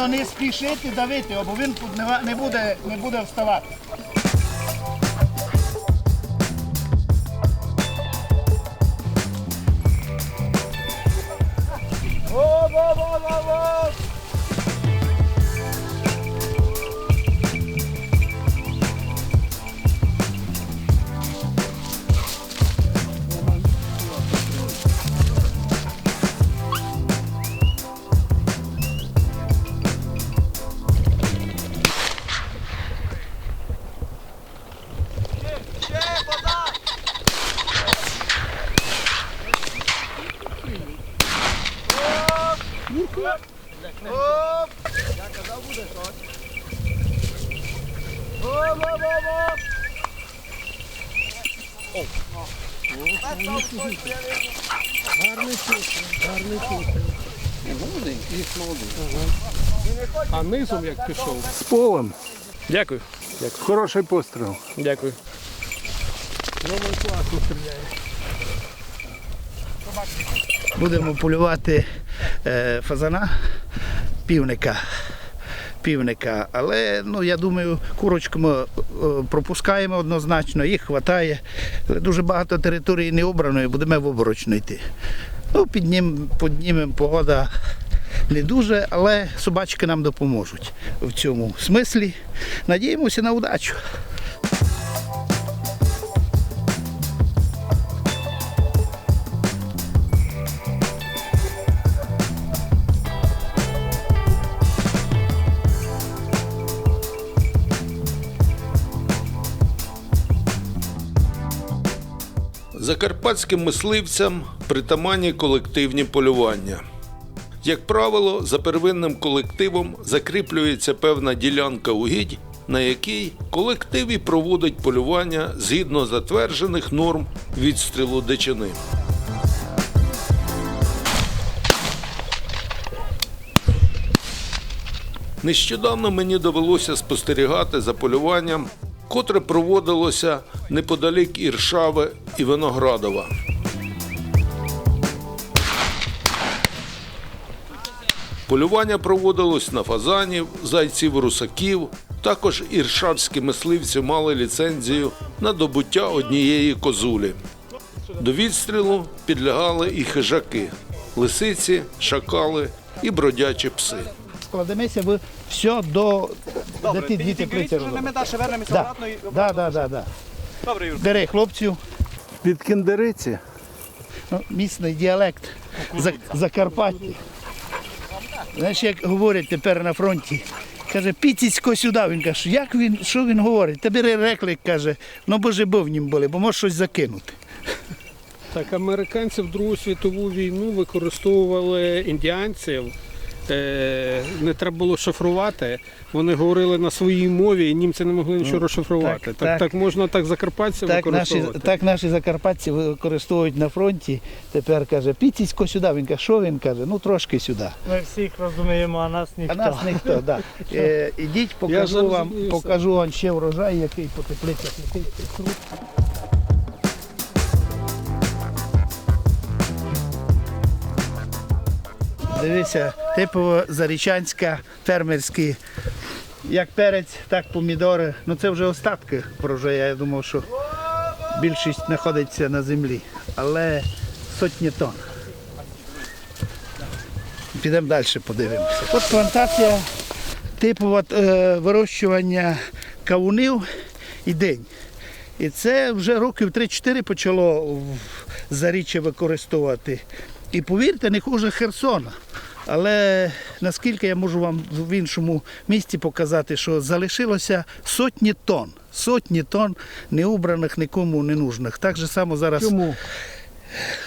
акуратно не спішити давити, бо він тут не, буде, не, буде, вставати. Оп, А низом як пішов. З полем. Дякую. Хороший постріл. Дякую. Будемо полювати е, фазана, півника. Півника. Але ну, я думаю, курочку ми е, пропускаємо однозначно, їх вистачає. Дуже багато території не обраної, будемо в оборочно йти. Ну, піднім, піднімемо погода не дуже, але собачки нам допоможуть в цьому смислі. Надіємося на удачу. Закарпатським мисливцям притаманні колективні полювання. Як правило, за первинним колективом закріплюється певна ділянка угідь, на якій колектив і проводить полювання згідно затверджених норм відстрілу дичини. Нещодавно мені довелося спостерігати за полюванням, котре проводилося неподалік Іршави і Виноградова. Полювання проводилось на фазанів, зайців, русаків. Також іршавські мисливці мали ліцензію на добуття однієї козулі. До відстрілу підлягали і хижаки, лисиці, шакали і бродячі пси. Складемося ви все до де ті дві теплиці Ми далі вернемося Да. обратно і Да, да, да, да. Добре, Юр. Бери хлопців. Від кіндериці. Ну, місний діалект За- Закарпаття. Знаєш, як говорять тепер на фронті. Каже, піціцько сюди. Він каже, як він, що він говорить? Та бери реклик, каже, ну боже бо в нім були, бо може щось закинути. Так, американці в Другу світову війну використовували індіанців. Е, не треба було шифрувати. Вони говорили на своїй мові, і німці не могли нічого розшифрувати. так, Так, так, так. можна так закарпатців Так наші, використовувати. так наші закарпатці використовують на фронті. Тепер каже, піціцько сюди. Він каже, що він каже? Ну трошки сюди. Ми всіх розуміємо, а нас А ніхто. нас ніхто, да. Е, ідіть, Я покажу вам, покажу вам ще врожай, який по теплицях який Дивися, типово зарічанська фермерські. Як перець, так помідори. Ну це вже остатки врожаю. Я думав, що більшість знаходиться на землі. Але сотні тонн. Підемо далі, подивимося. От плантація типу от, е, вирощування кавунів і день. І це вже років 3-4 почало заріччя використовувати. І повірте, не хуже Херсона. Але наскільки я можу вам в іншому місті показати, що залишилося сотні тонн, сотні тонн неубраних, нікому не нужних. Так же само зараз Чому?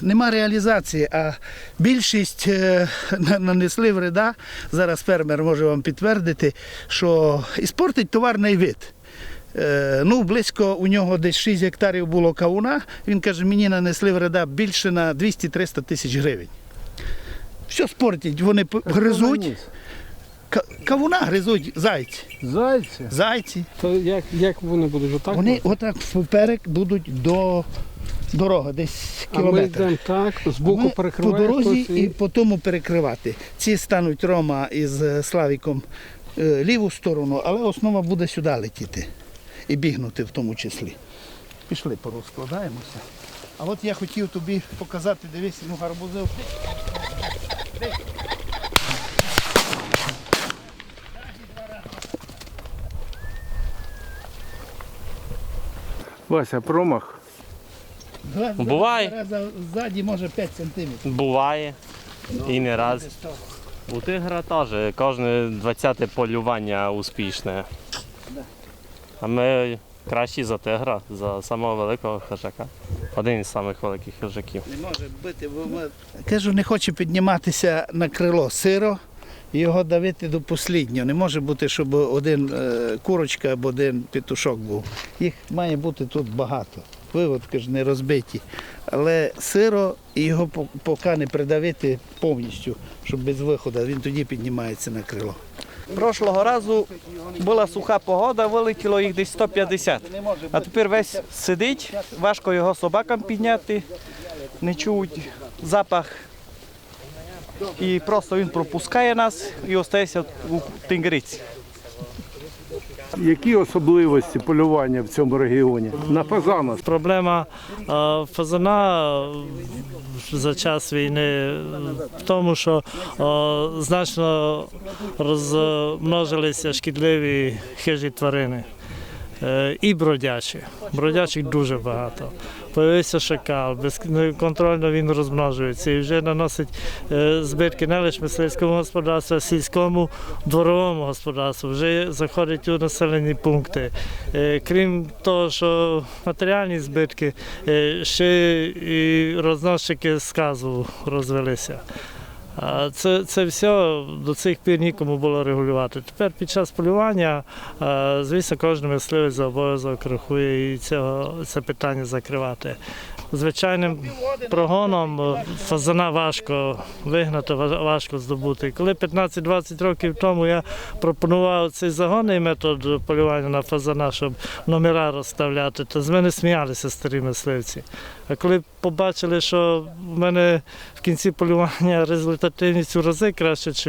нема реалізації, а більшість е, на- нанесли вреда. Зараз фермер може вам підтвердити, що іспортить товарний вид. Е, Ну, близько у нього десь 6 гектарів було кавуна. Він каже, мені нанесли вреда більше на 200-300 тисяч гривень. Що спортять? Вони гризуть. Кавуна гризуть зайці. Зайці. Зайці. То як, як вони будуть отак? Вони отак вперед будуть до дорога, десь А ми кілометр. йдемо так, збоку Ми по дорозі хтось і по тому перекривати. Ці стануть Рома із е, Славіком е, ліву сторону, але основа буде сюди летіти і бігнути в тому числі. Пішли, порозкладаємося. А от я хотів тобі показати, дивись, ну гарбузи. Вася, промах. Буває. береза Ззаді може 5 сантиметрів. Буває. І не раз. У тигра теж кожне 20 полювання успішне. А ми кращі за тигра, за самого великого хижака. Один із самих великих хижаків. Не може бити, бо ми- Кажу, не хоче підніматися на крило сиро його давити до посліднього. Не може бути, щоб один е, курочка або один петушок був. Їх має бути тут багато. Виводки ж не розбиті. Але сиро його поки не придавити повністю, щоб без виходу, він тоді піднімається на крило. Прошлого разу була суха погода, вилетіло їх десь 150. А тепер весь сидить, важко його собакам підняти, не чують запах. І просто він пропускає нас і остається у тингриці. Які особливості полювання в цьому регіоні? На фазана. Проблема е, фазана е, за час війни в тому, що е, значно розмножилися шкідливі хижі тварини. Е, І бродячі. Бродячих дуже багато. Появився шакал, безконтрольно він розмножується і вже наносить е, збитки не лише мисливському господарству, а сільському дворовому господарству. Вже заходить у населені пункти. Е, Крім того, що матеріальні збитки, ще і розносчики сказу розвелися. А Це, це все до цих пір нікому було регулювати. Тепер під час полювання, е, звісно, кожен мисливець за обов'язок рахує і цього, це питання закривати. Звичайним прогоном е, фазана важко вигнати, важко здобути. Коли 15-20 років тому я пропонував цей загонний метод полювання на фазана, щоб номера розставляти, то з мене сміялися старі мисливці. А коли побачили, що в мене в кінці полювання результативність у рази краще, ніж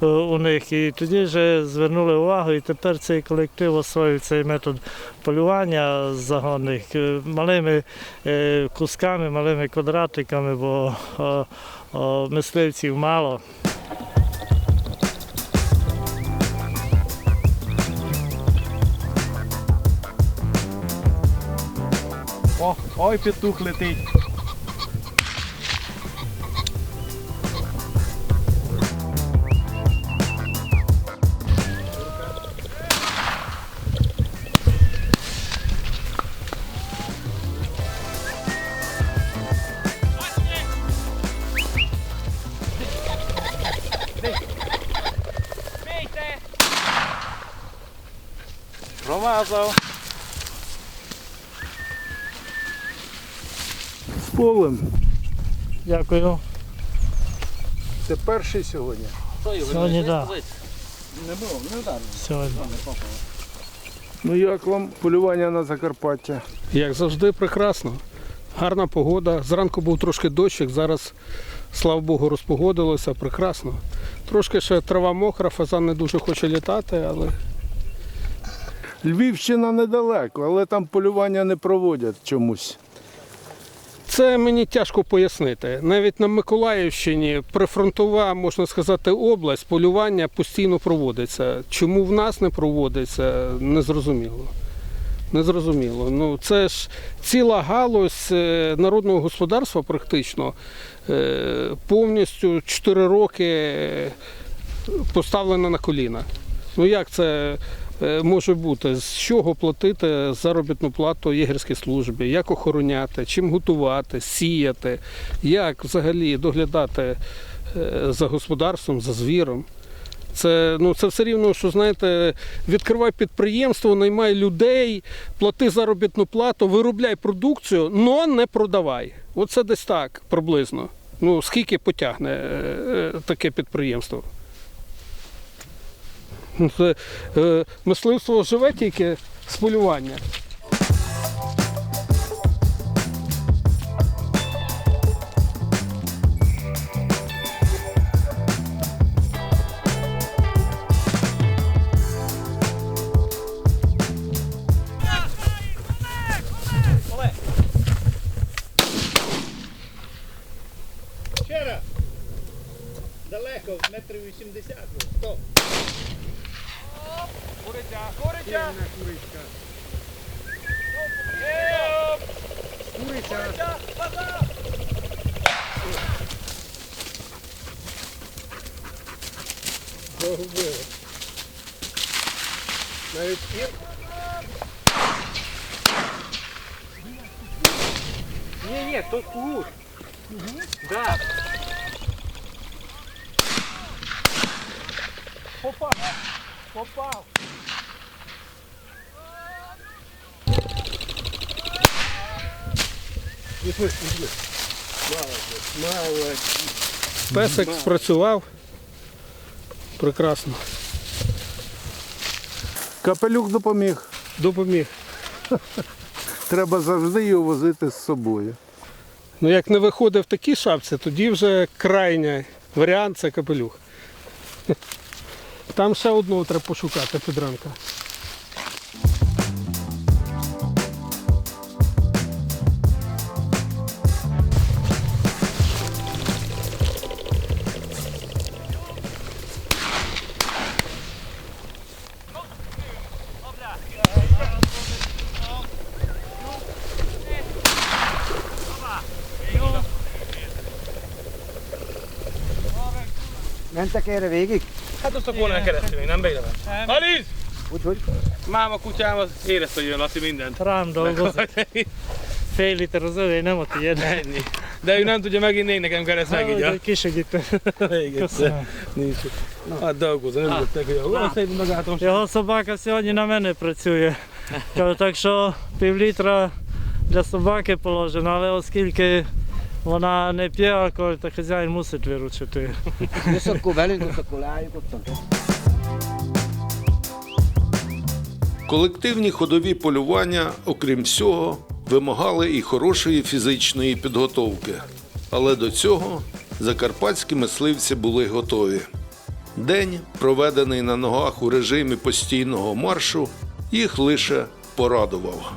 у них, і тоді вже звернули увагу, і тепер цей колектив освоїв цей метод полювання загонних е, малими е, кусками, малими квадратиками, бо мисливців мало. О, ой, петух летить. Промазав. З полем. Дякую. Це перший сьогодні. Сьогодні так. Сьогодні. Ну як вам полювання на Закарпаття? Як завжди, прекрасно. Гарна погода. Зранку був трошки дощик, зараз, слава Богу, розпогодилося, прекрасно. Трошки ще трава мокра, фазан не дуже хоче літати, але Львівщина недалеко, але там полювання не проводять чомусь. це мені тяжко пояснити. Навіть на Миколаївщині прифронтова, можна сказати, область полювання постійно проводиться. Чому в нас не проводиться, незрозуміло. Незрозуміло. Ну, це ж ціла галузь е, народного господарства практично е, повністю 4 роки е, поставлена на коліна. Ну як це може бути? З чого платити заробітну плату єгерській службі? Як охороняти, чим готувати, сіяти, як взагалі доглядати е, за господарством, за звіром? Це, ну, це все рівно, що знаєте, відкривай підприємство, наймай людей, плати заробітну плату, виробляй продукцію, але не продавай. Оце десь так приблизно. Ну, скільки потягне е, е, таке підприємство? Ну, це е, Мисливство живе тільки з полювання. Далеко, метрів 80 було. Стоп. Загубили. Навіть і... Ні, ні, то кут. Да. Попав. Попав. Песик спрацював. Прекрасно. Капелюк допоміг. Допоміг. Треба завжди його возити з собою. Ну як не виходить в такій шапці, тоді вже крайній варіант це капелюх. Там ще одного треба пошукати підранка. Mentek erre végig? Hát azt a kónán keresztül még nem beérdemes. Aliz! Úgyhogy? Máma kutyám az érezte, hogy jön Laci mindent. Rám dolgozik. Fél liter az övé, nem a tiéd. Ennyi. De ő nem tudja meginni, én nekem kereszt meg így. Hogy kisegítem. Igen, nincs. Hát dolgozom, nem jöttek, hogy olyan szépen megálltam. Його собака сьогодні на мене працює. Кажу, Так що пів літра для собаки положено, але оскільки вона не п'є алкоголь, то хазяїн мусить виручити. Leálljuk ottan. Колективні ходові полювання, окрім всього, вимагали і хорошої фізичної підготовки. Але до цього закарпатські мисливці були готові. День, проведений на ногах у режимі постійного маршу, їх лише порадував.